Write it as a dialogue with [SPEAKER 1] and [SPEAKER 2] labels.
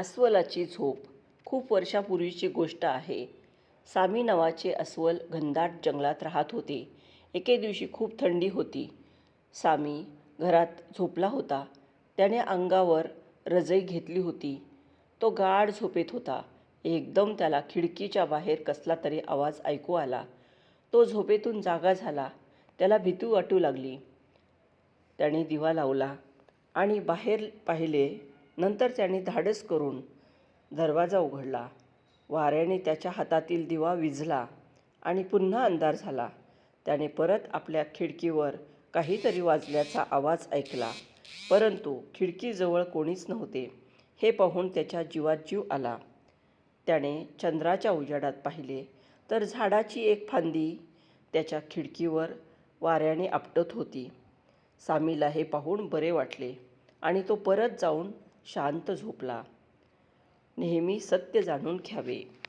[SPEAKER 1] अस्वलाची झोप खूप वर्षापूर्वीची गोष्ट आहे. सामी नावाचे अस्वल घनदाट जंगलात राहत होते. एके दिवशी खूप थंडी होती. सामी घरात झोपला होता. त्याने अंगावर रजई घेतली होती. तो गाढ झोपेत होता. एकदम त्याला खिडकीच्या बाहेर कसला तरी आवाज ऐकू आला. तो झोपेतून जागा झाला. त्याला भीती वाटू लागली. त्याने दिवा लावला आणि बाहेर पाहिले नंतर त्याने धाडस करून दरवाजा उघडला. वाऱ्याने त्याच्या हातातील दिवा विझला आणि पुन्हा अंधार झाला. त्याने परत आपल्या खिडकीवर काहीतरी वाजल्याचा आवाज ऐकला. परंतु खिडकीजवळ कोणीच नव्हते. हे पाहून त्याच्या जीवात जीव आला. त्याने चंद्राच्या उजाडात पाहिले तर झाडाची एक फांदी त्याच्या खिडकीवर वाऱ्याने आपटत होती. सामीला हे पाहून बरे वाटले आणि तो परत जाऊन शांत झोपला. नेहमी सत्य जाणून घ्यावे.